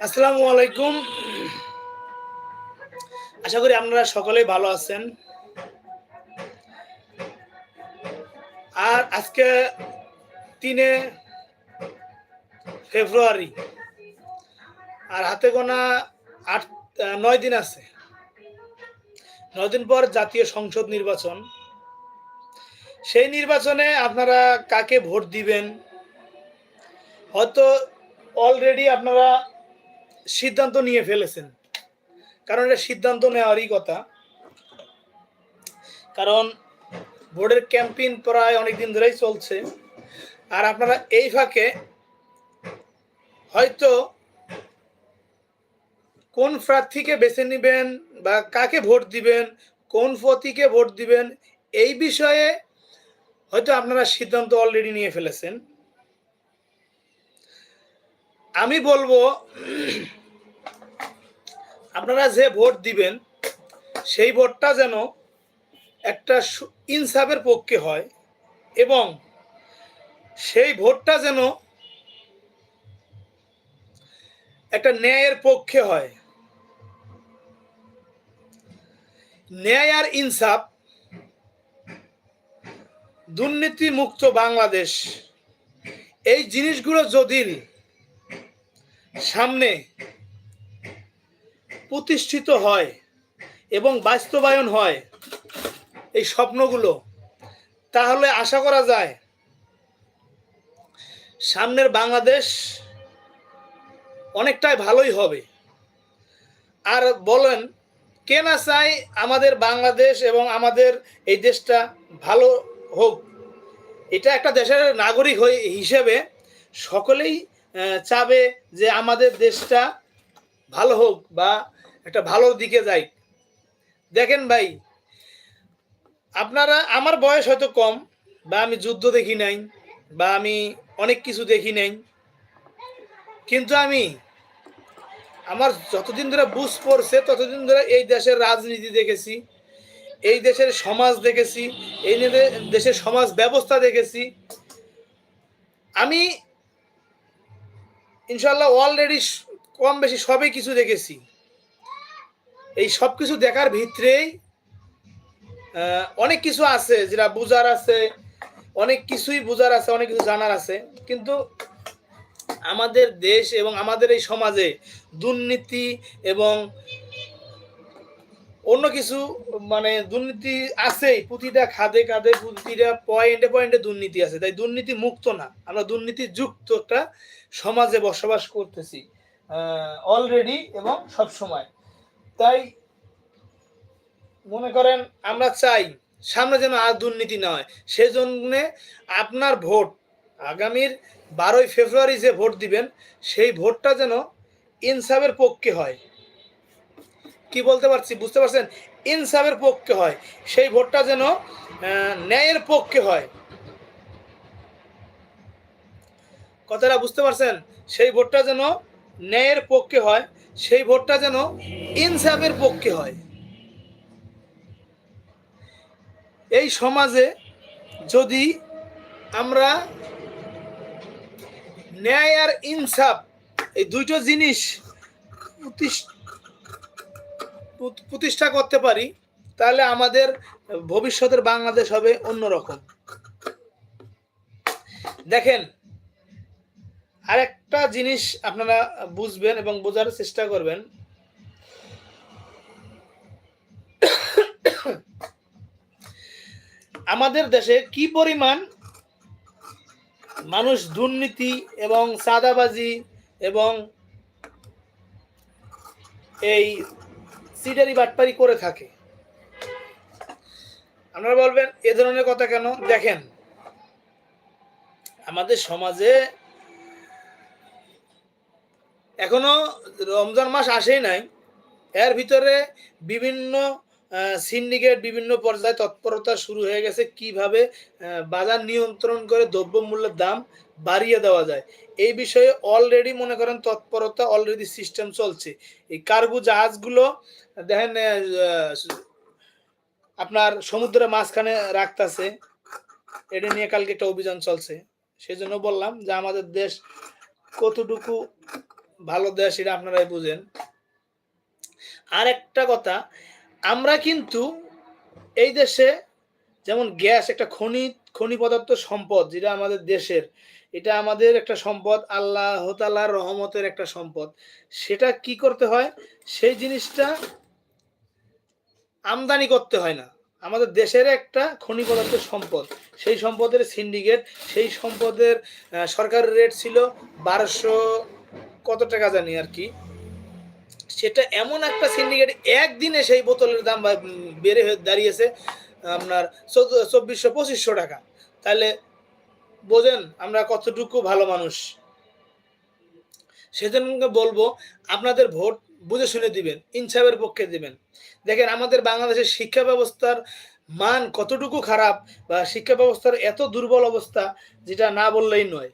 আসসালামু আলাইকুম। আশা করি আপনারা সকলেই ভালো আছেন। আর আজকে তিনে ফেব্রুয়ারি। আর হাতে গোনা আট, নয় দিন আছে। নয় দিন পর জাতীয় সংসদ নির্বাচন। সেই নির্বাচনে আপনারা কাকে ভোট দিবেন? হয়তো অলরেডি আপনারা সিদ্ধান্ত নিয়ে ফেলেছেন। কারণ এটা সিদ্ধান্ত নেওয়ারই কথা। কারণ বোর্ডের ক্যাম্পেইন প্রায় অনেক দিন ধরেই চলছে। আর আপনারা এই ফাঁকে হয়তো কোন প্রার্থীকে বেছে নেবেন বা কাকে ভোট দিবেন, কোন প্রতীকে ভোট দিবেন, এই বিষয়ে হয়তো আপনারা সিদ্ধান্ত অলরেডি নিয়ে ফেলেছেন। আমি বলব, আপনারা যে ভোট দিবেন, সেই ভোটটা যেন একটা ইনসাফের পক্ষে হয় এবং সেই ভোটটা যেন একটা ন্যায়ের পক্ষে হয়। ন্যায় আর ইনসাফ দুর্নীতি মুক্ত বাংলাদেশ, এই জিনিসগুলো যদি সামনে প্রতিষ্ঠিত হয় এবং বাস্তবায়ন হয় এই স্বপ্নগুলো, তাহলে আশা করা যায় সামনের বাংলাদেশ অনেকটাই ভালোই হবে। আর বলেন, কে না চাই আমাদের বাংলাদেশ এবং আমাদের এই দেশটা ভালো হোক? এটা একটা দেশের নাগরিক হয়ে হিসেবে সকলেই চাবে যে আমাদের দেশটা ভালো হোক বা একটা ভালো দিকে যাই। দেখেন ভাই, আপনারা, আমার বয়স হয়তো কম বা আমি যুদ্ধ দেখি নাই বা আমি অনেক কিছু দেখি নাই, কিন্তু আমি আমার যতদিন ধরে বুঝ পড়ছে, ততদিন ধরে এই দেশের রাজনীতি দেখেছি, এই দেশের সমাজ দেখেছি, এই দেশের সমাজ ব্যবস্থা দেখেছি। আমি ইনশাল্লাহ অলরেডি কম বেশি সবই কিছু দেখেছি। এই সব কিছু দেখার ভিতরেই অনেক কিছু আছে, যেটা বোঝার আছে, অনেক কিছুই বোঝার আছে, অনেক কিছু জানার আছে। কিন্তু আমাদের দেশ এবং আমাদের এই সমাজে দুর্নীতি এবং অন্য কিছু মানে দুর্নীতি আছেই প্রতিটা খাদে খাদে প্রতিটা পয়েন্টে পয়েন্টে দুর্নীতি আছে। তাই দুর্নীতি মুক্ত না। আমরা দুর্নীতি যুক্ত একটা সমাজে বসবাস করতেছি অলরেডি এবং সব সময় তাই মনে করেন, আমরা চাই সামনে যেন আর দুর্নীতি না হয়। সেজন্য আপনার ভোট, আগামীর বারোই ফেব্রুয়ারি যে ভোট দিবেন, সেই ভোটটা যেন ইনসাফের পক্ষে হয়। কি বলতে পারছি? বুঝতে পারছেন? ইনসাফের পক্ষে হয়। সেই ভোটটা যেন ন্যায়ের পক্ষে হয়। কথাটা বুঝতে পারছেন? সেই ভোটটা যেন ন্যায়ের পক্ষে হয়, সেই ভোটটা যেন ইনসাফের পক্ষে হয়। এই সমাজে যদি আমরা ন্যায় আর ইনসাফ, এই দুইটো জিনিস প্রতিষ্ঠ- প্রত- প্রতিষ্ঠা করতে পারি, তাহলে আমাদের ভবিষ্যতের বাংলাদেশ হবে অন্যরকম। দেখেন, আরেকটা জিনিস আপনারা বুঝবেন এবং বোঝার চেষ্টা করবেন। আমাদের দেশে কি পরিমাণ মানুষ দুর্নীতি এবং চাঁদাবাজি এবং এই সিডারি বাটপারি করে থাকে। আপনারা বলবেন, এ ধরনের কথা কেন? দেখেন, আমাদের সমাজে এখনও রমজান মাস আসেই নাই। এর ভিতরে বিভিন্ন সিন্ডিকেট বিভিন্ন পর্যায়ে তৎপরতা শুরু হয়ে গেছে কীভাবে বাজার নিয়ন্ত্রণ করে দ্রব্যমূল্যের দাম বাড়িয়ে দেওয়া যায়। এই বিষয়ে অলরেডি মনে করেন তৎপরতা অলরেডি সিস্টেম চলছে। এই কার্গো জাহাজগুলো, দেখেন আপনার সমুদ্রের মাঝখানে রাখতেছে। এটা নিয়ে কালকে একটা অভিযান চলছে। সেই জন্য বললাম যে আমাদের দেশ কতটুকু ভালো দেশ, এটা আপনারাই বুঝেন। আর একটা কথা আমরা কিন্তু এই দেশে যেমন গ্যাস, একটা খনি খনি পদার্থ সম্পদ যেটা আমাদের দেশের, এটা আমাদের একটা সম্পদ, আল্লাহ তালার রহমতের একটা সম্পদ। সেটা কি করতে হয়? সেই জিনিসটা আমদানি করতে হয় না। আমাদের দেশের একটা খনি পদার্থ সম্পদ, সেই সম্পদের সিন্ডিকেট সেই সম্পদের সরকারের রেট ছিল বারোশো কত টাকা জানি আর কি। সেটা এমন একটা সিন্ডিকেট একদিনে সেই বোতলের দাম বেড়ে হয়ে দাঁড়িয়েছে আপনার চব্বিশশো, পঁচিশশো টাকা। তাহলে বোঝেন আমরা কতটুকু ভালো মানুষ। সেজন্য বলব, আপনাদের ভোট বুঝে শুনে দিবেন, ইনসাফের পক্ষে দিবেন। দেখেন, আমাদের বাংলাদেশের শিক্ষা ব্যবস্থার মান কতটুকু খারাপ বা শিক্ষা ব্যবস্থার এত দুর্বল অবস্থা, যেটা না বললেই নয়।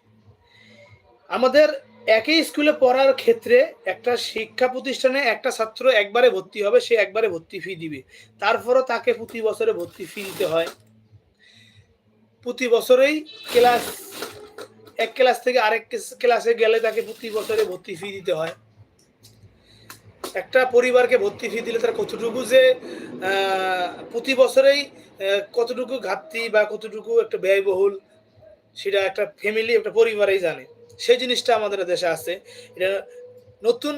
আমাদের একই স্কুলে পড়ার ক্ষেত্রে একটা শিক্ষা প্রতিষ্ঠানে একটা ছাত্র একবারে ভর্তি হবে, সে একবারে ভর্তি ফি দিবে। তারপরও তাকে প্রতি বছরে ভর্তি ফি দিতে হয়। প্রতি বছরেই ক্লাস এক ক্লাস থেকে আরেক ক্লাসে গেলে তাকে প্রতি বছরে ভর্তি ফি দিতে হয়। একটা পরিবারকে ভর্তি ফি দিলে তার কতটুকু যে প্রতি বছরেই কতটুকু ঘাটতি বা কতটুকু একটা ব্যয়বহুল, সেটা একটা ফ্যামিলি একটা পরিবারেই জানে। সেই জিনিসটা আমাদের দেশে আছে। এটা নতুন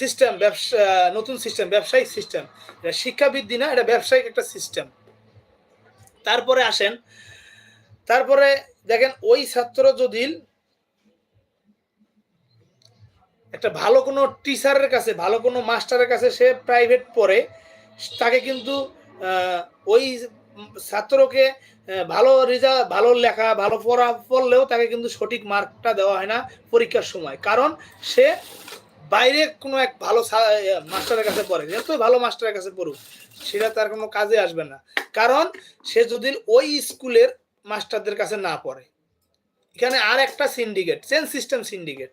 সিস্টেম ব্যবসা, নতুন সিস্টেম ব্যবসায়িক সিস্টেম এটা শিক্ষাবৃদ্ধি না, এটা ব্যবসায়িক একটা সিস্টেম তারপরে আসেন, তারপরে দেখেন ওই ছাত্র যদি একটা ভালো কোনো টিচারের কাছে, ভালো কোনো মাস্টারের কাছে সে প্রাইভেট পড়ে, তাকে কিন্তু ওই ছাত্রকে ভালো রেজাল্ট ভালো লেখা, ভালো পড়া, পড়লেও তাকে কিন্তু সঠিক মার্কটা দেওয়া হয় না পরীক্ষার সময়। কারণ সে বাইরে কোনো এক ভালো মাস্টারের কাছে পড়ে। যত ভালো মাস্টারের কাছে পড়ুক, সেটা তার কোনো কাজে আসবে না। কারণ সে যদি ওই স্কুলের মাস্টারদের কাছে না পড়ে, এখানে আর একটা সিন্ডিকেট চেন সিস্টেম সিন্ডিকেট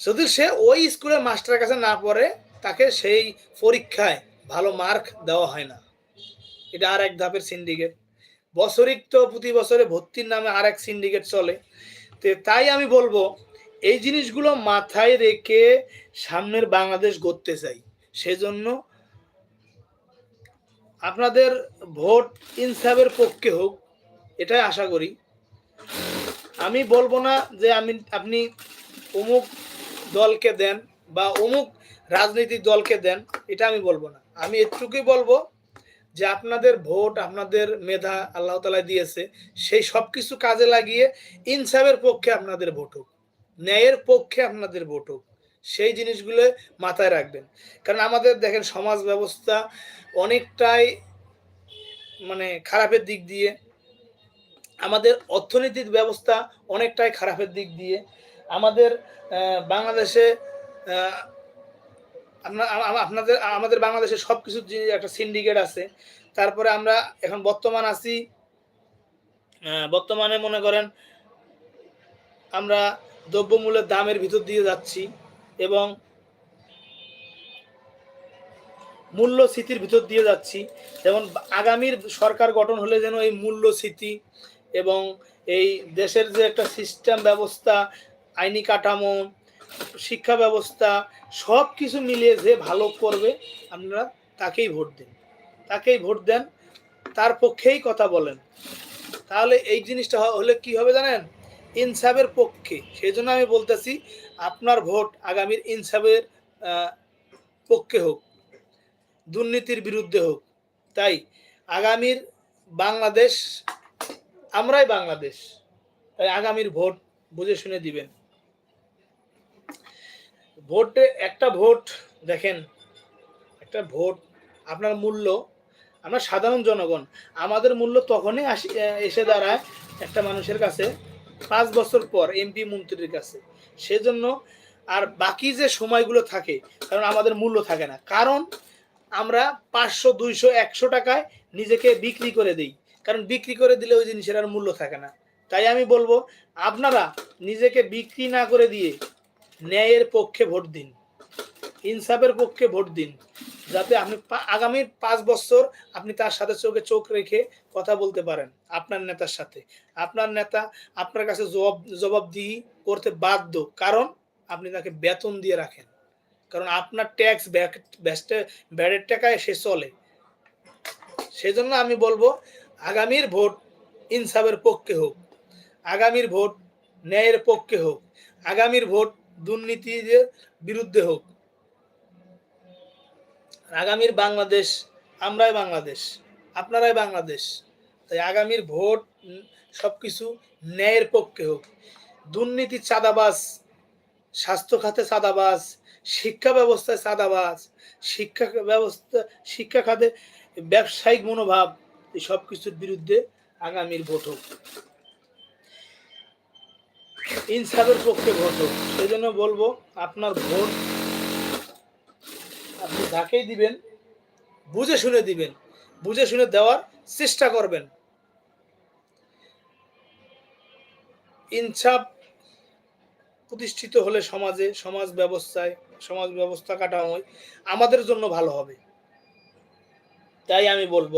যদি সে ওই স্কুলের মাস্টারের কাছে না পড়ে, তাকে সেই পরীক্ষায় ভালো মার্ক দেওয়া হয় না। এটা আর এক ধাপের সিন্ডিকেট বছরিক তো প্রতি বছরে ভর্তির নামে আর এক সিন্ডিকেট চলে। তো তাই আমি বলব, এই জিনিসগুলো মাথায় রেখে সামনের বাংলাদেশ গড়তে চাই। সেজন্য আপনাদের ভোট ইনসাফের পক্ষে হোক, এটাই আশা করি। আমি বলব না যে আমি, আপনি অমুক দলকে দেন বা অমুক রাজনৈতিক দলকে দেন, এটা আমি বলব না। আমি এটুকুই বলব যে আপনাদের ভোট, আপনাদের মেধা আল্লাহ তালা দিয়েছে, সেই সব কিছু কাজে লাগিয়ে ইনসাফের পক্ষে আপনাদের ভোট হোক, ন্যায়ের পক্ষে আপনাদের ভোট হোক, সেই জিনিসগুলো মাথায় রাখবেন। কারণ আমাদের দেখেন সমাজ ব্যবস্থা অনেকটাই মানে খারাপের দিক দিয়ে, আমাদের অর্থনৈতিক ব্যবস্থা অনেকটাই খারাপের দিক দিয়ে, আমাদের বাংলাদেশে আপনাদের আমাদের বাংলাদেশে সব কিছু একটা সিন্ডিকেট আছে। তারপরে আমরা এখন বর্তমান আছি বর্তমানে মনে করেন আমরা দ্রব্যমূল্যের দামের ভিতর দিয়ে যাচ্ছি এবং মূল্যস্ফীতির ভিতর দিয়ে যাচ্ছি। যেমন আগামীর সরকার গঠন হলে যেন এই মূল্যস্ফীতি এবং এই দেশের যে একটা সিস্টেম ব্যবস্থা, আইনি কাঠামো শিক্ষা ব্যবস্থা, সব কিছু মিলিয়ে যে ভালো করবে, আপনারা তাকেই ভোট দিন। তাকেই ভোট দেন, তার পক্ষেই কথা বলেন। তাহলে এই জিনিসটা হলে কি হবে জানেন? ইনসাফের পক্ষে। সেই জন্য আমি বলতেছি, আপনার ভোট আগামীর ইনসাফের পক্ষে হোক, দুর্নীতির বিরুদ্ধে হোক। তাই আগামীর বাংলাদেশ, আমরাই বাংলাদেশ। তাই আগামীর ভোট বুঝে শুনে দিবেন। ভোটে একটা ভোট, দেখেন, একটা ভোট, আপনার মূল্য, আমরা সাধারণ জনগণ, আমাদের মূল্য তখনই আসি এসে দাঁড়ায় একটা মানুষের কাছে পাঁচ বছর পর এমপি মন্ত্রীর কাছে। সেজন্য আর বাকি যে সময়গুলো থাকে, কারণ আমাদের মূল্য থাকে না। কারণ আমরা পাঁচশো, দুইশো, একশো টাকায় নিজেকে বিক্রি করে দিই। কারণ বিক্রি করে দিলে ওই জিনিসের আর মূল্য থাকে না। তাই আমি বলব, আপনারা নিজেকে বিক্রি না করে দিয়ে ন্যায়ের পক্ষে ভোট দিন, ইনসাফের পক্ষে ভোট দিন, যাতে আপনি আগামী পাঁচ বছর আপনি তার সাথে চোখে চোখ রেখে কথা বলতে পারেন আপনার নেতার সাথে। আপনার নেতা আপনার কাছে জবাব, জবাবদিহি করতে বাধ্য, কারণ আপনি তাকে বেতন দিয়ে রাখেন। কারণ আপনার ট্যাক্স ব্যাডের টাকায় সে চলে। সেজন্য আমি বলব, আগামীর ভোট ইনসাফের পক্ষে হোক, আগামীর ভোট ন্যায়ের পক্ষে হোক, আগামীর ভোট দুর্নীতির বিরুদ্ধে হোক। আগামীর বাংলাদেশ, আমরাই বাংলাদেশ, আপনারাই বাংলাদেশ। তাই আগামীর ভোট সব কিছু ন্যায়ের পক্ষে হোক। দুর্নীতি চাঁদাবাস স্বাস্থ্য খাতে চাঁদাবাজ, শিক্ষা ব্যবস্থায় চাঁদাবাস শিক্ষা ব্যবস্থা, শিক্ষা খাতে ব্যবসায়িক মনোভাব, এই সব কিছুর বিরুদ্ধে আগামীর ভোট হোক। ইনসাফের পক্ষে ভোট সেই জন্য বলব, আপনার ভোট আপনি যাকেই দিবেন, বুঝে শুনে দিবেন। বুঝে শুনে দেওয়ার চেষ্টা করবেন। ইনসাফ প্রতিষ্ঠিত হলে সমাজে, সমাজ ব্যবস্থায়, সমাজ ব্যবস্থা কাঠামোয় আমাদের জন্য ভালো হবে। তাই আমি বলব,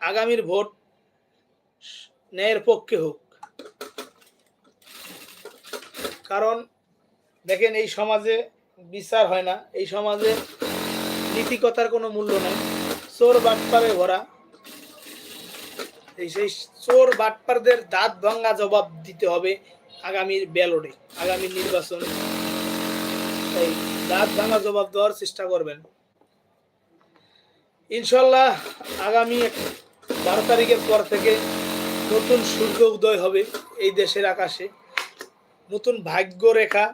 আগামীর ভোট ন্যায়ের পক্ষে হোক। কারণ দেখেন এই সমাজে বিচার হয় না, এই সমাজে নীতিকতার কোনো মূল্য নেই। চোর বাটপারে ভরা। এই সেই চোর বাটপারদের দাঁত ভাঙ্গা জবাব দিতে হবে আগামীর ব্যালটে, আগামী নির্বাচনে। তাই দাঁত ভাঙা জবাব দেওয়ার চেষ্টা করবেন। ইনশাল্লাহ আগামী বারো তারিখের পর থেকে নতুন সূর্য উদয় হবে এই দেশের আকাশে। নতুন ভাগ্য রেখা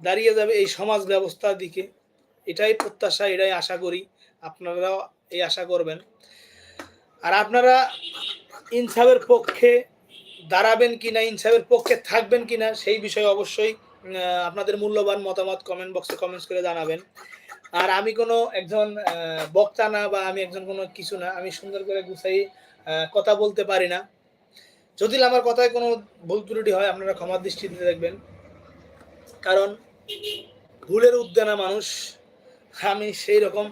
দাঁড়িয়ে যাবে এই সমাজ ব্যবস্থার দিকে। এটাই প্রত্যাশা, এটাই আশা করি আপনারাও এই আশা করবেন। আর আপনারা ইনসাফের পক্ষে দাঁড়াবেন কি না, ইনসাফের পক্ষে থাকবেন কিনা সেই বিষয়ে অবশ্যই আপনাদের মূল্যবান মতামত কমেন্ট বক্সে কমেন্টস করে জানাবেন। আর আমি কোনো একজন বক্তা না বা আমি একজন কোনো কিছু না, আমি সুন্দর করে গুছাই কথা বলতে পারি না। যদি আমার কথায় কোনো ভুল ত্রুটি হয়, আপনারা ক্ষমার দৃষ্টিতে দেখবেন। কারণ ভুলের উদ্যানা মানুষ। আমি সেই রকম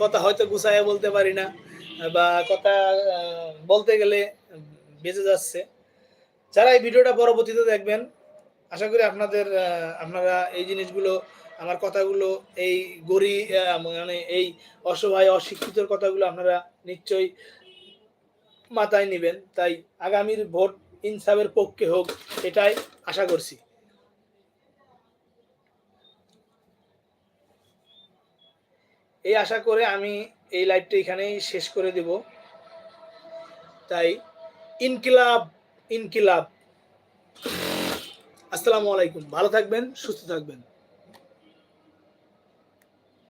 কথা হয়তো গুছাইয়া বলতে পারি না, বা কথা বলতে গেলে বেঁচে যাচ্ছে। যারা এই ভিডিওটা পরবর্তীতে দেখবেন, আশা করি আপনাদের আপনারা এই জিনিসগুলো, আমার কথাগুলো, এই গরি মানে এই অসহায়, অশিক্ষিতর কথাগুলো আপনারা নিশ্চয়ই মাথায় নেবেন। তাই আগামীর ভোট ইনসাফের পক্ষে হোক, এটাই আশা করছি। এই আশা করে আমি এই লাইভটা এখানেই শেষ করে দেব। তাই ইনকিলাব ইনকিলাব। আসসালামু আলাইকুম। ভালো থাকবেন, সুস্থ থাকবেন।